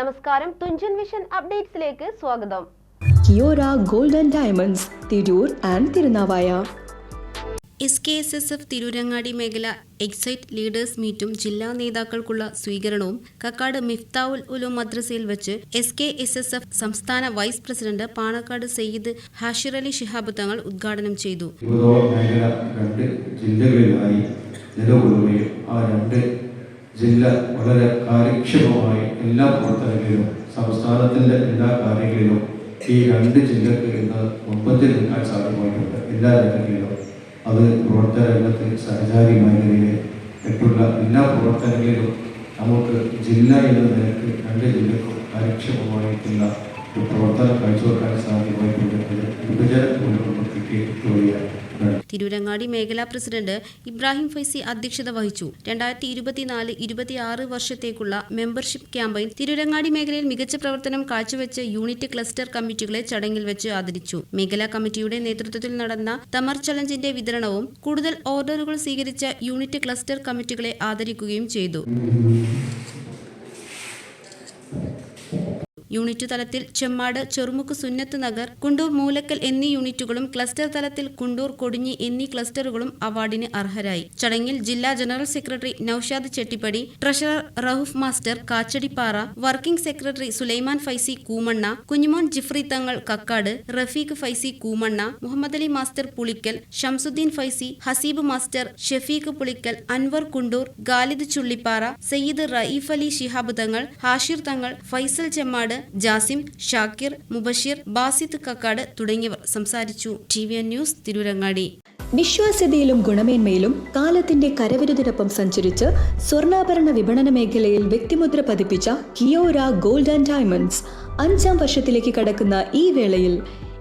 നമസ്കാരം. തുഞ്ചൻ വിഷൻ അപ്ഡേറ്റ്സിലേക്ക് സ്വാഗതം. Kiyora golden and diamonds Tirur and Thirunavaya. S K S S F Tirurangadi മേഖല excite leaders മീറ്റും ജില്ലാ നേതാക്കൾക്കുള്ള സ്വീകരണവും കക്കാട് മിഫ്താവുൽ ഉലു മദ്രസയിൽ വെച്ച് S K S S F സംസ്ഥാന വൈസ് പ്രസിഡന്റ് പാണക്കാട് സയ്യിദ് ഹാഷിർ അലി ശിഹാബ് തങ്ങൾ ഉദ്ഘാടനം ചെയ്തു. ആ രണ്ട് ജില്ല വളരെ കാര്യക്ഷമമായി എല്ലാ പ്രവർത്തനങ്ങളിലും സംസ്ഥാനത്തിന്റെ എല്ലാ കാര്യങ്ങളിലും ഈ രണ്ട് ജില്ലക്ക് ഇന്ന് മുമ്പത്തിൽ നിൽക്കാൻ സാധ്യമായിട്ടുണ്ട് എല്ലാ രംഗങ്ങളിലും. അത് പ്രവർത്തന രംഗത്ത് സഹചാരി മേഖലയിലെ മറ്റുള്ള എല്ലാ പ്രവർത്തനങ്ങളിലും നമുക്ക് ജില്ല എന്ന നിലയ്ക്ക് രണ്ട് ജില്ലക്കും കാര്യക്ഷമമായിട്ടുള്ള ഒരു പ്രവർത്തനം കാഴ്ചവെക്കാൻ സാധ്യമായിട്ടുണ്ട് വിഭജന മൂലം നമുക്ക് തിരൂരങ്ങാടി മേഖലാ പ്രസിഡന്റ് ഇബ്രാഹിം ഫൈസി അധ്യക്ഷത വഹിച്ചു. രണ്ടായിരത്തി ഇരുപത്തിനാല് ഇരുപത്തിയാറ് വർഷത്തേക്കുള്ള മെമ്പർഷിപ്പ് ക്യാമ്പയിൻ തിരൂരങ്ങാടി മേഖലയിൽ മികച്ച പ്രവർത്തനം കാഴ്ചവെച്ച് യൂണിറ്റ് ക്ലസ്റ്റർ കമ്മിറ്റികളെ ചടങ്ങിൽ വെച്ച് ആദരിച്ചു. മേഖലാ കമ്മിറ്റിയുടെ നേതൃത്വത്തിൽ നടന്ന തമർ ചലഞ്ചിന്റെ വിതരണവും കൂടുതൽ ഓർഡറുകൾ സ്വീകരിച്ച യൂണിറ്റ് ക്ലസ്റ്റർ കമ്മിറ്റികളെ ആദരിക്കുകയും ചെയ്തു. യൂണിറ്റ് തലത്തിൽ ചെമ്മാട് ചെറുമുക്ക് സുന്നത്ത് നഗർ കുണ്ടൂർ മൂലക്കൽ എന്നീ യൂണിറ്റുകളും ക്ലസ്റ്റർ തലത്തിൽ കുണ്ടൂർ കൊടിഞ്ഞി എന്നീ ക്ലസ്റ്ററുകളും അവാർഡിന് അർഹരായി. ചടങ്ങിൽ ജില്ലാ general secretary Noushad Chettippadi treasurer Rahoof master Kachadipara working secretary Sulaiman Faizi Koomanna Kunjumon Jifri Thangal Kakkad Rafeeq Faizi Koomanna Muhammad Ali master Pulikkal Shamsuddin Faizi Haseeb master Shefeeq Pulikkal Anvar Kundoor Galid Chullippara Sayyid Raeef Ali Shihab Thangal Hashir Thangal Faisal Chemmad Jasim Shakir Mubasheer Basith Kakkad തുടങ്ങിയവർ സംസാരിച്ചു. T V N news Tirurangadi. വിശ്വാസ്യതയിലും ഗുണമേന്മയിലും കാലത്തിന്റെ കരവിരുതിനൊപ്പം സഞ്ചരിച്ച് സ്വർണാഭരണ വിപണന മേഖലയിൽ വ്യക്തിമുദ്ര പതിപ്പിച്ച കിയോര ഗോൾഡ് ആൻഡ് ഡയമണ്ട്സ് അഞ്ചാം വർഷത്തിലേക്ക് കടക്കുന്ന ഈ വേളയിൽ